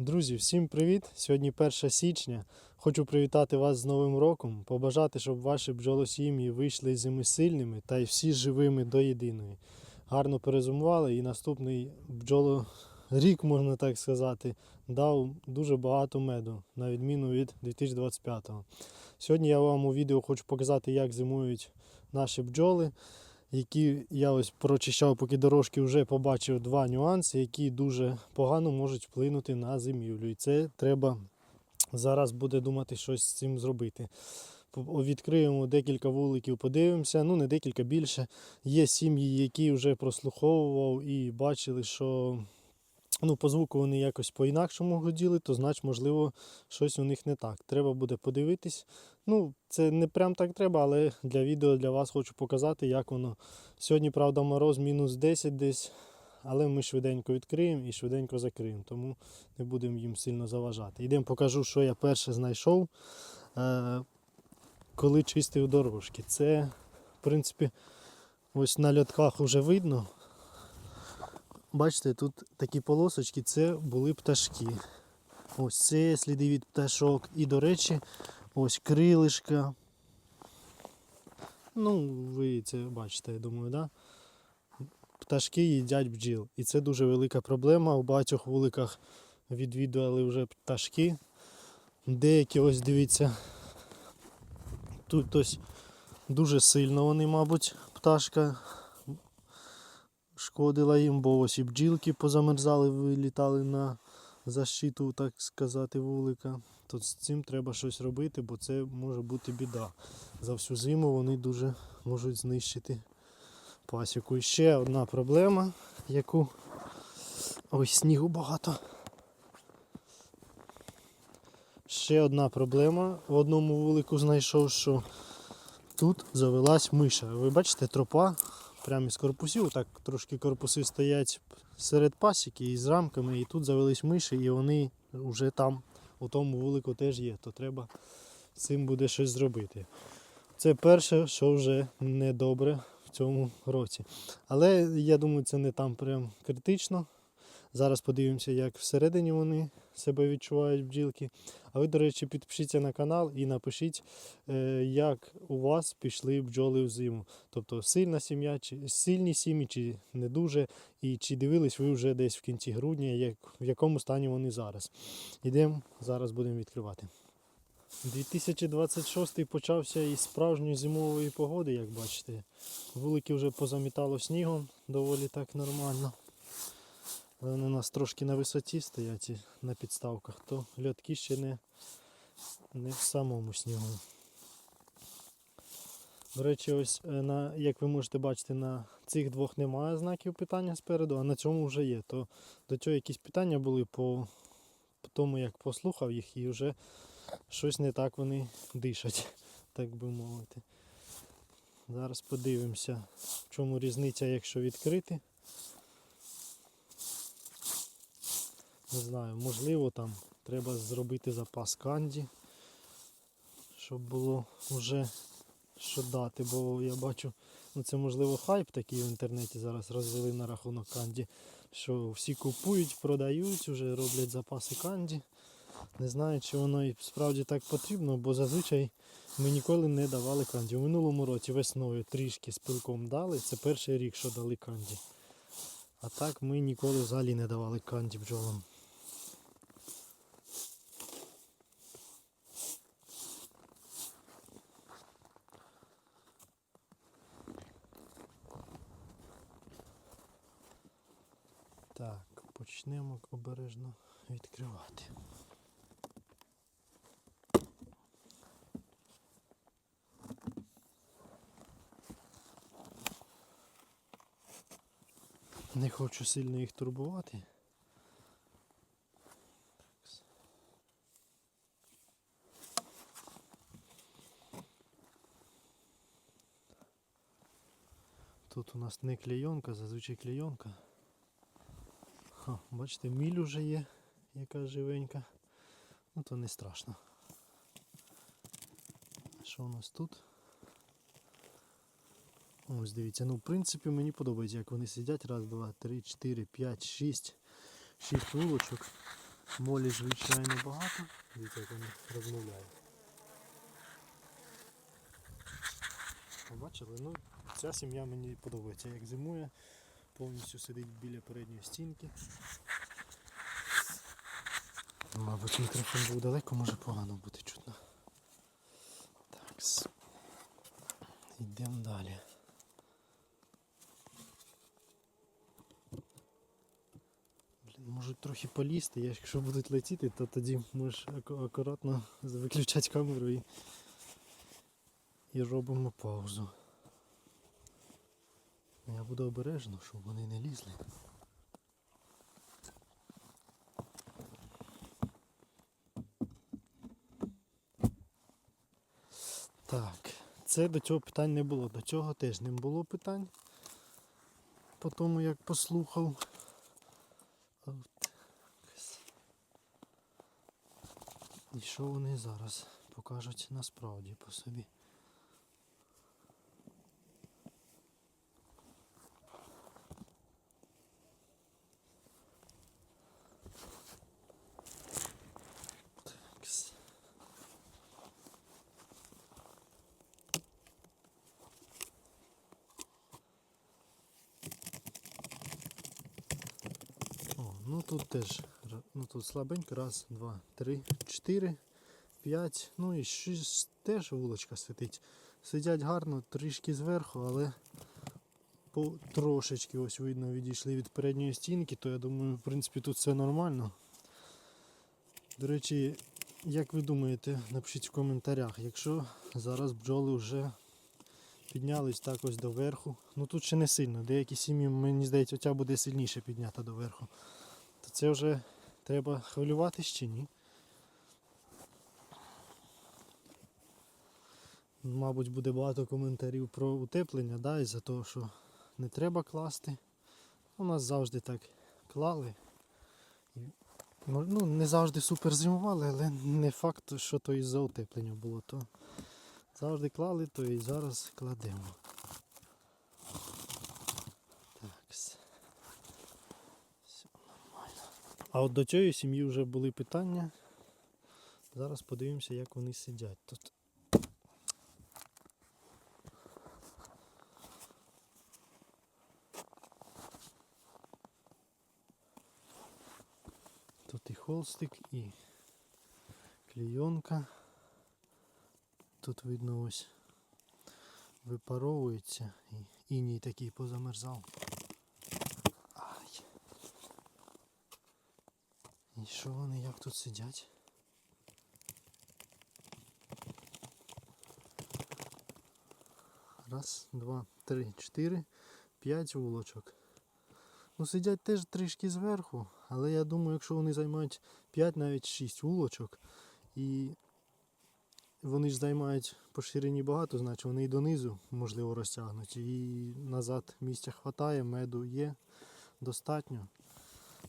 Друзі, всім привіт! Сьогодні 1 січня. Хочу привітати вас з Новим роком, побажати, щоб ваші бджолосім'ї вийшли зими сильними та й всі живими до єдиної. Гарно перезумували і наступний бджолорік, можна так сказати, дав дуже багато меду, на відміну від 2025-го. Сьогодні я вам у відео хочу показати, як зимують наші бджоли які я ось прочищав, поки дорожки вже побачив два нюанси, які дуже погано можуть вплинути на зимівлю. І це треба зараз буде думати щось з цим зробити. Відкриємо декілька вуликів, подивимося, ну не декілька більше. Є сім'ї, які вже прослуховував і бачили, що ну, по звуку вони якось по-інакшому гуділи, то значить, можливо, щось у них не так. Треба буде подивитись. Ну, це не прям так треба, але для відео для вас хочу показати, як воно. Сьогодні, правда, мороз мінус 10 десь, але ми швиденько відкриємо і швиденько закриємо, тому не будемо їм сильно заважати. Йдемо покажу, що я перше знайшов, е, коли чистив дорожки. Це, в принципі, ось на льотках вже видно. Бачите, тут такі полосочки, це були пташки. Ось це сліди від пташок. І, до речі, ось крилишка. Ну, ви це бачите, я думаю, да? Пташки їдять бджіл. І це дуже велика проблема. У багатьох вуликах відвідували вже пташки. Деякі ось дивіться. Тут ось дуже сильно вони, мабуть, пташка шкодила їм, бо ось і бджілки позамерзали, вилітали на защиту, так сказати, вулика. То з цим треба щось робити, бо це може бути біда. За всю зиму вони дуже можуть знищити пасіку. І ще одна проблема, яку ой, снігу багато. Ще одна проблема. В одному вулику знайшов, що тут завелась миша. Ви бачите, тропа прямо із корпусів, так трошки корпуси стоять серед пасіки із рамками, і тут завелись миші, і вони вже там, у тому вулику теж є, то треба з цим буде щось зробити. Це перше, що вже недобре в цьому році. Але я думаю, це не там прям критично. Зараз подивимося, як всередині вони себе відчувають бджілки. А ви, до речі, підпишіться на канал і напишіть, е, як у вас пішли бджоли в зиму. Тобто сильна сім'я, чи сильні сім'ї, чи не дуже, і чи дивились ви вже десь в кінці грудня, як, в якому стані вони зараз. Ідемо, зараз будемо відкривати. 2026 почався із справжньої зимової погоди, як бачите. Вулики вже позамітало снігом, доволі так нормально. Але Вони у нас трошки на висоті стоять на підставках, то льотки ще не, не в самому снігу. До речі, ось е, на, як ви можете бачити, на цих двох немає знаків питання спереду, а на цьому вже є. То до цього якісь питання були по, по тому, як послухав їх, і вже щось не так вони дишать, так би мовити. Зараз подивимося, в чому різниця, якщо відкрити. Не знаю, можливо там треба зробити запас канді, щоб було вже що дати, бо я бачу, ну це можливо хайп такий в інтернеті зараз розвели на рахунок канді, що всі купують, продають, вже роблять запаси канді. Не знаю, чи воно і справді так потрібно, бо зазвичай ми ніколи не давали канді. У минулому році весною трішки з пилком дали. Це перший рік, що дали канді. А так ми ніколи взагалі не давали канді бджолам. Так, почнемо обережно відкривати. Не хочу сильно їх турбувати. Тут у нас не клейонка, зазвичай клейонка. Ха, бачите, міль уже є, яка живенька. Ну то не страшно. Що у нас тут? Ось дивіться, ну в принципі мені подобається, як вони сидять. Раз, два, три, чотири, п'ять, шість. Шість вулочок. Молі звичайно багато. Дивіться, як вони розмовляють. Побачили? Ну, ця сім'я мені подобається, як зимує, повністю сидить біля передньої стінки. Мабуть, мікрофон був далеко, може погано буде чутно. Так. Йдемо далі. Можуть трохи полізти, якщо будуть летіти, то тоді можеш акуратно виключати камеру і, і робимо паузу. Я буду обережно, щоб вони не лізли. Так, це до цього питань не було. До цього теж не було питань. По тому як послухав. І що вони зараз покажуть насправді по собі. Тут теж, ну тут слабенько, раз, два, три, чотири, п'ять, ну і шість теж вулочка сидить. Сидять гарно, трішки зверху, але трошечки ось видно відійшли від передньої стінки, то я думаю, в принципі, тут все нормально. До речі, як ви думаєте, напишіть в коментарях, якщо зараз бджоли вже піднялись так ось доверху. Ну тут ще не сильно. Деякі сім'ї, мені здається, оця буде сильніше піднята доверху. Це вже треба хвилюватись чи ні? Мабуть, буде багато коментарів про утеплення, да, із-за того, що не треба класти. У нас завжди так клали. Ну, не завжди супер зимували, але не факт, що то із-за утеплення було. То завжди клали, то і зараз кладемо. Так. Все нормально. А от до цієї сім'ї вже були питання. Зараз подивимося, як вони сидять тут. Тут і холстик, і клейонка. Тут видно ось випаровується і іній такий позамерзав. Ай. І що вони як тут сидять? Раз, два, три, чотири, п'ять вулочок. Ну, сидять теж трішки зверху, але я думаю, якщо вони займають 5, навіть 6 вулочок, і вони ж займають по ширині багато, значить вони і донизу можливо розтягнуть. І назад місця хватає, меду є достатньо.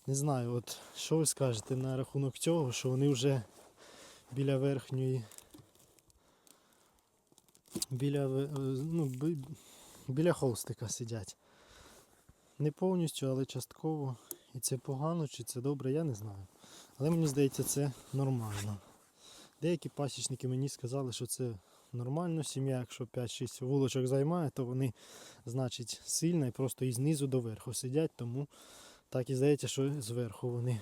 Не знаю, от що ви скажете на рахунок цього, що вони вже біля верхньої. Біля, е, ну, біля холстика сидять. Не повністю, але частково. І це погано чи це добре, я не знаю. Але мені здається, це нормально. Деякі пасічники мені сказали, що це нормально. Сім'я, якщо 5-6 вулочок займає, то вони, значить, сильно і просто і знизу до верху сидять, тому так і здається, що зверху вони.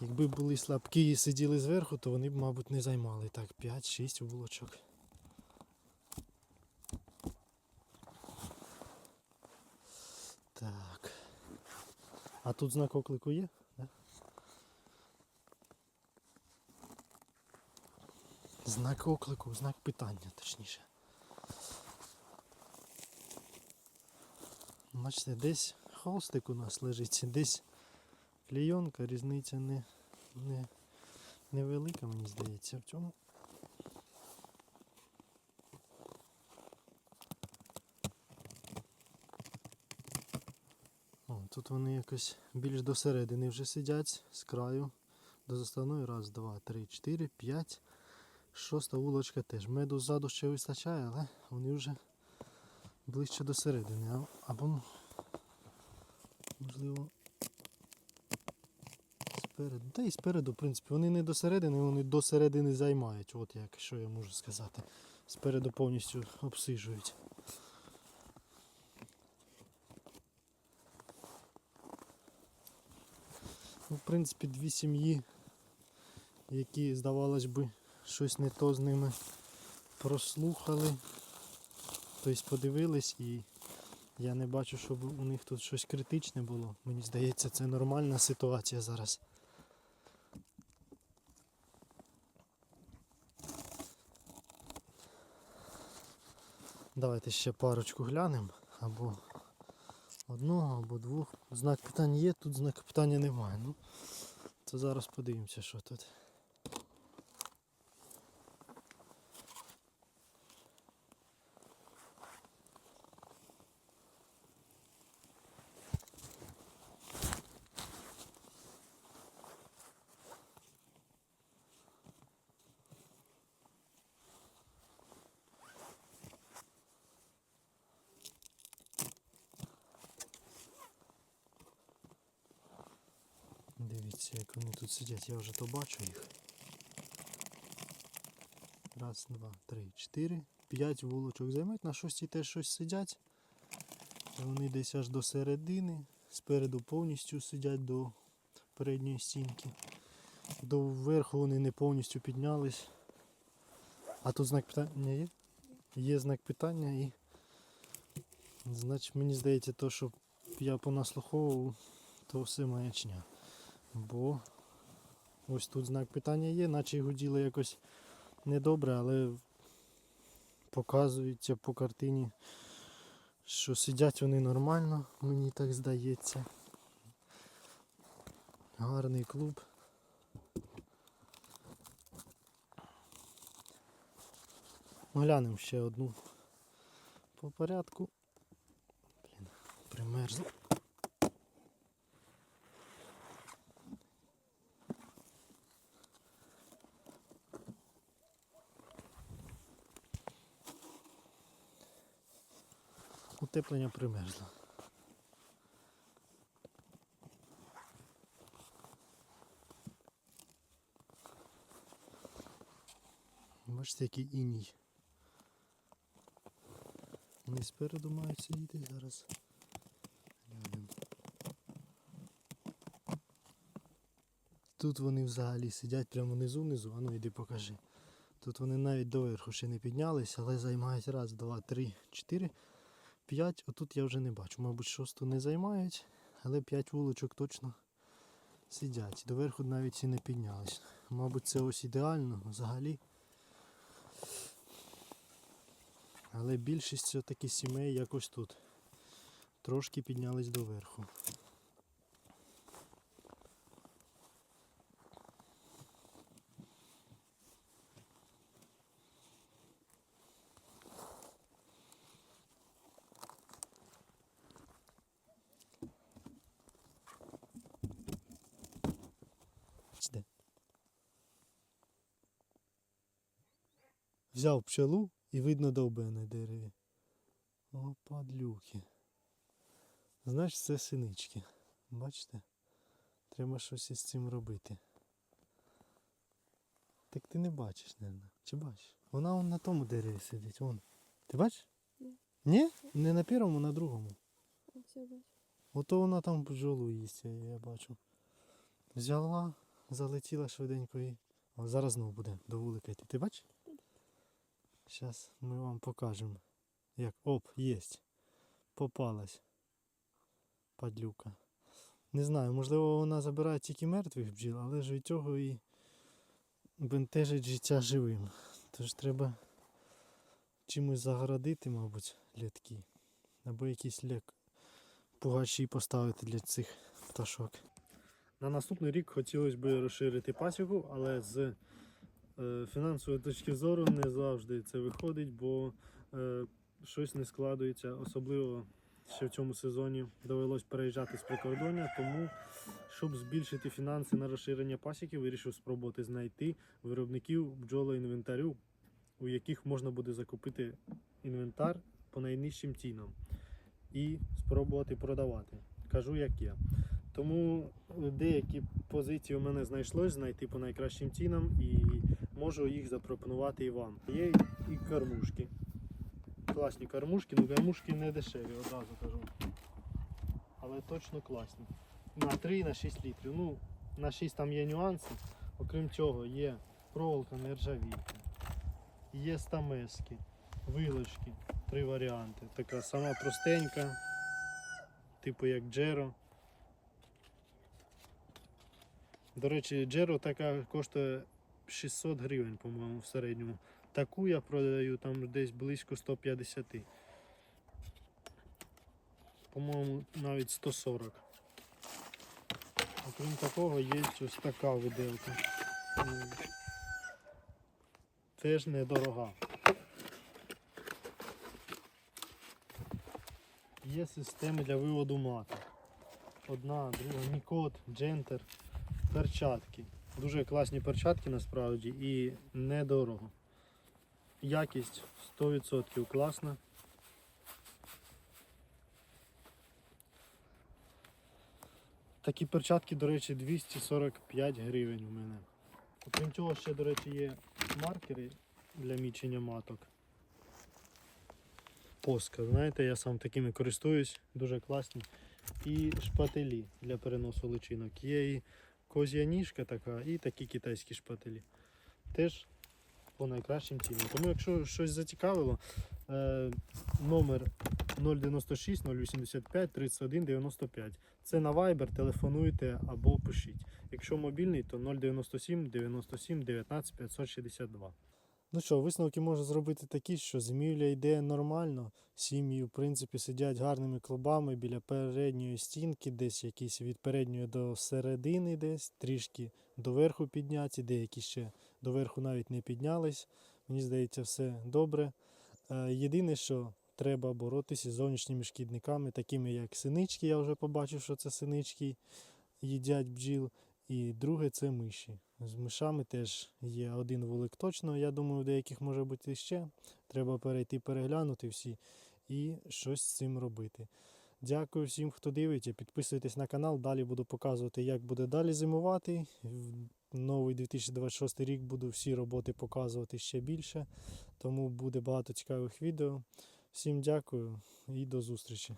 Якби були слабкі і сиділи зверху, то вони б, мабуть, не займали так 5-6 вулочок. Так. А тут знак оклику є? Да? Знак оклику, знак питання, точніше. Бачите, десь холстик у нас лежить, десь клейонка, різниця не, не, невелика, мені здається, в цьому. О, тут вони якось більш до середини вже сидять з краю до заставної. Раз, два, три, чотири, п'ять. Шоста вулочка теж. Меду ззаду ще вистачає, але вони вже ближче до середини. Або можливо спереду. Та і спереду, в принципі, вони не до середини, вони до середини займають. От як що я можу сказати. Спереду повністю обсижують. Ну, в принципі, дві сім'ї, які, здавалось би, щось не то з ними прослухали. Тобто подивились і я не бачу, щоб у них тут щось критичне було. Мені здається, це нормальна ситуація зараз. Давайте ще парочку глянемо. Або одного, або двох. Знак питання є, тут знака питання немає. Ну, то зараз подивимося, що тут. Дивіться, як вони тут сидять, я вже то бачу їх. Раз, два, три, чотири, п'ять вулочок займуть, на шостій теж щось сидять. Вони десь аж до середини, спереду повністю сидять до передньої стінки. До верху вони не повністю піднялись. А тут знак питання є? Є знак питання і значить мені здається, то, що я понаслуховував, то все маячня. Бо ось тут знак питання є, наче й гуділо якось недобре, але показується по картині, що сидять вони нормально, мені так здається. Гарний клуб. Глянемо ще одну по порядку. Блін, примерзло. Утеплення примерзло. Бачите, який іній. Вони спереду мають сидіти зараз. Тут вони взагалі сидять прямо внизу внизу, а ну йди покажи. Тут вони навіть доверху ще не піднялись, але займають раз, два, три, чотири, п'ять. Отут я вже не бачу. Мабуть, шосту не займають, але п'ять вулочок точно сидять. Доверху навіть і не піднялись. Мабуть, це ось ідеально взагалі. Але більшість все-таки сімей якось тут. Трошки піднялись доверху. Взяв пчелу і видно довбе на дереві. О, падлюки. Знаєш, це синички. Бачите? Треба щось із цим робити. Так ти не бачиш, мабуть. Чи бачиш? Вона вон на тому дереві сидить. Вон. Ти бачиш? Ні. Ні? Не на першому, на другому. Ото вона там бджолу їсть, я, я бачу. Взяла, залетіла швиденько і. О, зараз знову буде до вулика йти. Ти бачиш? Зараз ми вам покажемо. Як оп, єсть. Попалась. Падлюка. Не знаю, можливо вона забирає тільки мертвих бджіл, але ж від цього і бентежить життя живим. Тож треба чимось загородити, мабуть, лятки. Або якийсь ляк пугачі поставити для цих пташок. На наступний рік хотілося б розширити пасіку, але з фінансової точки зору не завжди це виходить, бо е, щось не складується. Особливо ще в цьому сезоні довелось переїжджати з прикордоння, тому щоб збільшити фінанси на розширення пасіки, вирішив спробувати знайти виробників бджолоінвентарю, у яких можна буде закупити інвентар по найнижчим цінам і спробувати продавати. Кажу, як є. Тому деякі позиції у мене знайшлось знайти по найкращим цінам і можу їх запропонувати і вам. Є і кормушки. Класні кормушки, ну кормушки не дешеві, одразу кажу. Але точно класні. На 3 і на 6 літрів. Ну, на 6 там є нюанси. Окрім цього, є проволока нержавійка, є стамески, вилочки, три варіанти. Така сама простенька, типу як Джеро. До речі, Джеро така коштує 600 гривень, по-моєму, в середньому. Таку я продаю там десь близько 150. По-моєму, навіть 140. Окрім такого, є ось така виделка. Теж недорога. Є системи для виводу маток. Одна, друга, Мікот, Джентер, перчатки. Дуже класні перчатки насправді і недорого. Якість 100% класна. Такі перчатки, до речі, 245 гривень у мене. Окрім цього, ще, до речі, є маркери для мічення маток. Поска, знаєте, я сам такими користуюсь, дуже класні. І шпателі для переносу личинок. Є і козя ніжка така, і такі китайські шпателі. Теж по найкращим цінам. Тому якщо щось зацікавило, е, номер 096 085 31 95. Це на Viber, телефонуйте або пишіть. Якщо мобільний, то 097 97 19 562. Ну що, висновки можу зробити такі, що зимівля йде нормально. Сім'ї, в принципі, сидять гарними клубами біля передньої стінки, десь якісь від передньої до середини, десь трішки доверху підняті, деякі ще доверху навіть не піднялись. Мені здається, все добре. Е, Єдине, що треба боротися з зовнішніми шкідниками, такими як синички. Я вже побачив, що це синички їдять бджіл. І друге це миші. З мишами теж є один вулик точно. Я думаю, в деяких може бути ще. Треба перейти переглянути всі і щось з цим робити. Дякую всім, хто дивиться. Підписуйтесь на канал. Далі буду показувати, як буде далі зимувати. В новий 2026 рік буду всі роботи показувати ще більше. Тому буде багато цікавих відео. Всім дякую і до зустрічі.